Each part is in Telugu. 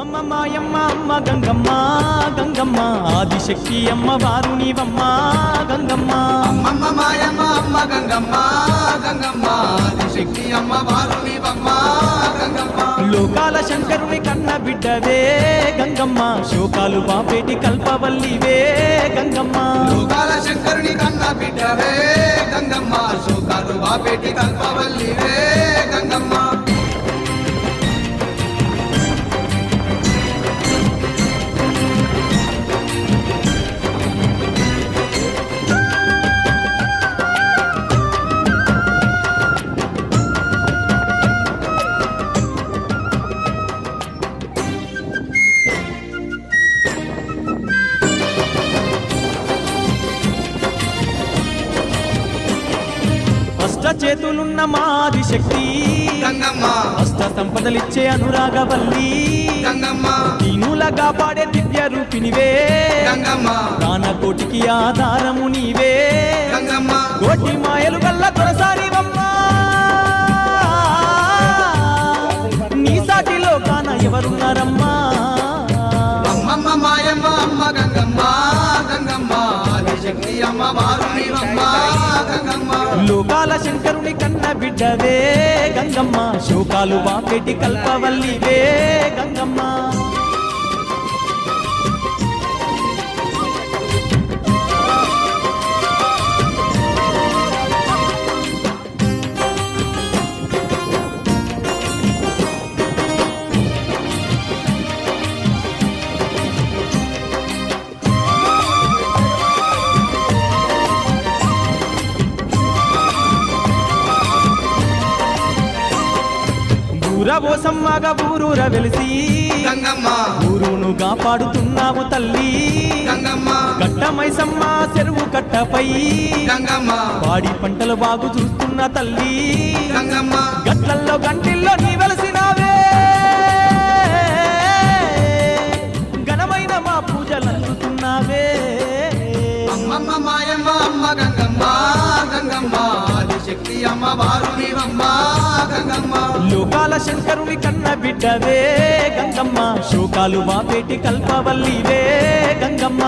అమ్మమ్మ మాయమ్మ అమ్మ గంగమ్మ గంగమ్మ. ఆదిశక్తి అమ్మ వారు నీవమ్మ గంగమ్మ. అమ్మమ్మ మాయమ్మ అమ్మ గంగమ్మ గంగమ్మ. ఆదిశక్తి అమ్మ వారు నీవమ్మ గంగమ్మ. లోకాల శంకరుని కన్న బిడ్డవే గంగమ్మ. శోకాలు బాపేటి కల్పవల్లివే గంగమ్మ. లోకాల శంకరుని కన్న బిడ్డవే గంగమ్మ. శోకాలు బాపేటి కల్పవల్లివే చేతులున్న మా ఆదిశక్తి గంగమ్మ. అష్ట సంపదలిచ్చే అనురాగవల్లి. గంగమ్మ. దీనులగా పాడే దివ్య రూపినివే గంగమ్మ. ప్రాణకోటికి ఆధారము నీవే. కోటి మాయలు గల్ల కొరసారివమ్మా నీ సాటిలో కాన ఎవరున్నారమ్మా? మాయమ్మ అమ్మ గంగమ్మ గంగమ్మ. ఆదిశక్తి అమ్మ వారు నీవమ్మ గంగమ్మ లోకాల శంకరుని కన్న బిడ్డవే గంగమ్మ. శోకాలు బాపెట్టి కల్పవల్లివే గంగమ్మ. ఊరబోసమ్మగా ఊరూర వెలిసి ఊరును కాపాడుతున్నావు తల్లి. గంగమ్మ. కట్టమైసమ్మ చెరువు కట్టపై. పాడి పంటలు బాగు చూస్తున్న తల్లి. గట్లల్లో గంటిల్లో నీ వెలసినావే. ఘనమైన మా పూజలు అందుతున్నావే అమ్మమ్మ మాయమ్మ అమ్మ గంగమ్మ గంగమ్మ. శక్తి అమ్మ వారు గంగమ్మ. లోకాల శంకరుని కన్న బిడ్డవే గంగమ్మ. శోకాలు మా పేటి కల్పవల్లివే గంగమ్మ.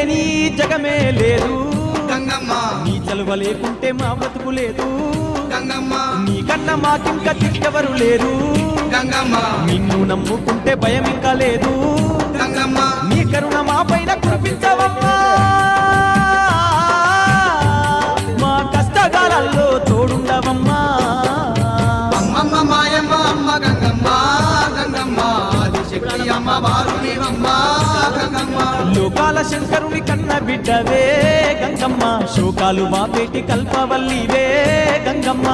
లేని జగమే లేదు. గంగమ్మ. నీ చలువ లేకుంటే మా బ్రతుకు లేదు. గంగమ్మ. నీ కన్నా మాకింక దిక్కెవరు లేరు. గంగమ్మ. నిన్ను నమ్ముకుంటే భయం ఇంకా లేదు. గంగమ్మ. నీ కరుణ మా పైన కురిపించవమ్మా. మా కష్టకాలాల్లో తోడుండవమ్మా. అమ్మమ్మ మాయమ్మ అమ్మ గంగమ్మ గంగమ్మ. ఆదిశక్తి అమ్మ వారు నీవమ్మ శోకాల శంకరుని కన్న బిడ్డవే గంగమ్మ. శోకాలు మా పేటి కల్పవల్లివే గంగమ్మ.